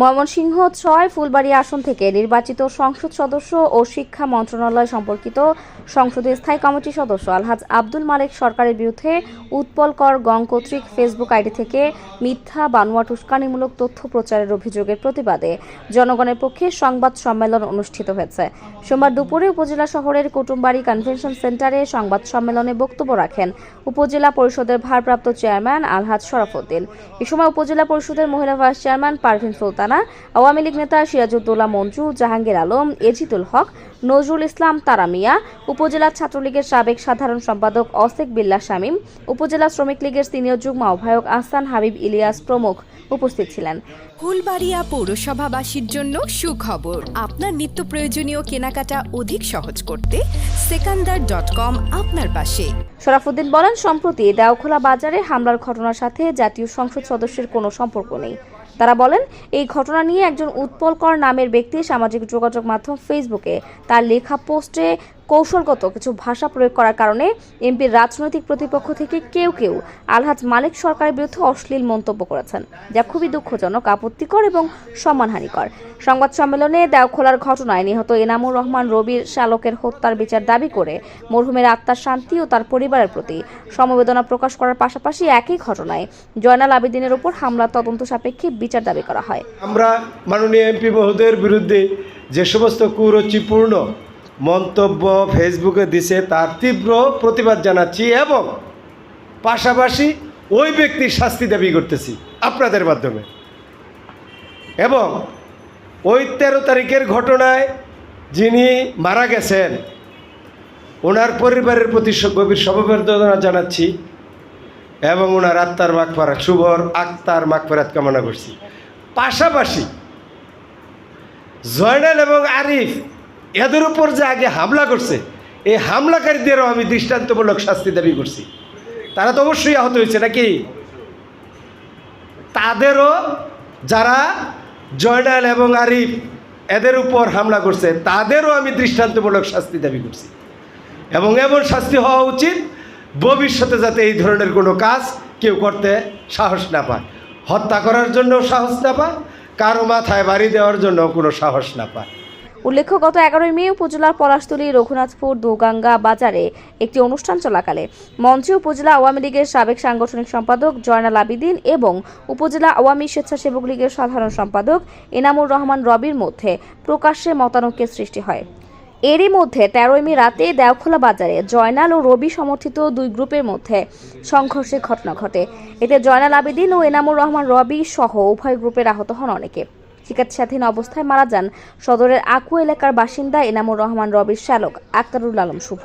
ময়মনসিংহ ছয়, ফুলবাড়ি আসন থেকে নির্বাচিত সংসদ সদস্য ও শিক্ষা মন্ত্রণালয় সম্পর্কিত সংসদীয় স্থায়ী কমিটির সদস্য আলহাজ আব্দুল মালেক সরকারের বিরুদ্ধে উৎপল কর গং কর্তৃক ফেসবুক আইডি থেকে মিথ্যা বানোয়াট উস্কানিমূলক তথ্য প্রচারের অভিযোগের প্রতিবাদে জনগণের পক্ষে সংবাদ সম্মেলন অনুষ্ঠিত হয়েছে। সোমবার দুপুরে উপজেলা শহরের কুটুমবাড়ি কনভেনশন সেন্টারে সংবাদ সম্মেলনে বক্তব্য রাখেন উপজেলা পরিষদের ভারপ্রাপ্ত চেয়ারম্যান আলহাজ শরাফুদ্দিন। এ সময় উপজেলা পরিষদের মহিলা ভাইস চেয়ারম্যান পারভিন সুলতানা আওয়ামী লীগ নেতা সিরাজউদ্দৌলা মঞ্জু জাহাঙ্গীর আলম এজিতুল হক নজরুল ইসলাম তারামিয়া উপজেলা ছাত্রলীগের সাবেক সাধারণ সম্পাদক অসেক বিল্লা শামীম উপজেলা শ্রমিক লীগের সিনিয়র যুগ্ম আহ্বায়ক আহসান হাবিব ইলিয়াস প্রমুখ উপস্থিত ছিলেন। ফুলবাড়িয়া পৌরসভাবাসীর জন্য সুখবর। আপনার নিত্য প্রয়োজনীয় কেনাকাটা অধিক সহজ করতে সেকান্দার ডট কম আপনার পাশে। শরাফুদ্দিন বলেন সম্প্রতি দেওখোলা বাজারে হামলার ঘটনার সাথে জাতীয় সংসদ সদস্যের কোনো সম্পর্ক নেই। তারা বলেন, এই ঘটনা নিয়ে একজন উৎপলকর নামের ব্যক্তি সামাজিক যোগাযোগ মাধ্যম ফেসবুকে তার লেখা পোস্টে কৌশলগত কিছু ভাষা প্রয়োগ করার কারণে এমপির রাজনৈতিক প্রতিপক্ষ থেকে কেউ কেউ আলহাজ মালিক সরকারের বিরুদ্ধে অশ্লীল মন্তব্য করেছেন, যা খুবই দুঃখজনক, আপত্তিকর এবং সম্মানহানিকর। সংবাদ সম্মেলনে দেওখোলার ঘটনায় নিহত এনামুর রহমান, রবির শালকের হত্যার বিচার দাবি করে মরহুমের আত্মার শান্তি ও তার পরিবারের প্রতি সমবেদনা প্রকাশ করার পাশাপাশি একই ঘটনায় জয়নাল আবেদিনের উপর হামলার তদন্ত সাপেক্ষে বিচার দাবি করা হয়। আমরা মাননীয় এমপি মহোদয়ের বিরুদ্ধে যে সমস্ত কুরুচিপূর্ণ মন্তব্য ফেসবুকে দিছে তার তীব্র প্রতিবাদ জানাচ্ছি এবং পাশাপাশি ওই ব্যক্তির শাস্তি দাবি করতেছি আপনাদের মাধ্যমে। এবং ওই তেরো তারিখের ঘটনায় যিনি মারা গেছেন, ওনার পরিবারের প্রতি গভীর সমবেদনা জানাচ্ছি এবং ওনার আত্মার মাগফারাত, শুভর আত্মার মাগফারাত কামনা করছি। পাশাপাশি জয়নাল এবং আরিফ এদের উপর যে আগে হামলা করছে, এই হামলাকারীদেরও আমি দৃষ্টান্তমূলক শাস্তি দাবি করছি। তারা তো অবশ্যই আহত হয়েছে নাকি? তাদেরও যারা জয়নাল এবং আরিফ এদের উপর হামলা করছে, তাদেরও আমি দৃষ্টান্তমূলক শাস্তি দাবি করছি। এবং এমন শাস্তি হওয়া উচিত, ভবিষ্যতে যাতে এই ধরনের কোনো কাজ কেউ করতে সাহস না পায়। হত্যা করার জন্য সাহস না পায়, কারও মাথায় বাড়ি দেওয়ার জন্য কোনো সাহস না পায়। উল্লেখ্য, গত এগারোই মে উপজেলার পলাশতলী রঘুনাথপুর দোগাঙ্গা বাজারে একটি অনুষ্ঠান চলাকালে মঞ্চে উপজেলা আওয়ামী লীগের সাবেক সাংগঠনিক সম্পাদক জয়নাল আবিদিন এবং উপজেলা আওয়ামী স্বেচ্ছাসেবক লীগের সাধারণ সম্পাদক এনামুর রহমান রবির মধ্যে প্রকাশ্যে মতানৈক্যের সৃষ্টি হয়। এরই মধ্যে তেরোই মে রাতে দেওখোলা বাজারে জয়নাল ও রবি সমর্থিত দুই গ্রুপের মধ্যে সংঘর্ষের ঘটনা ঘটে। এতে জয়নাল আবেদিন ও এনামুর রহমান রবি সহ উভয় গ্রুপের আহত হন অনেকে। চিকিৎসাধীন অবস্থায় মারা যান। সদরের আকু এলাকার বাসিন্দা এনামুর রহমান রবির শ্যালক, আক্তারুল আলম শুভ।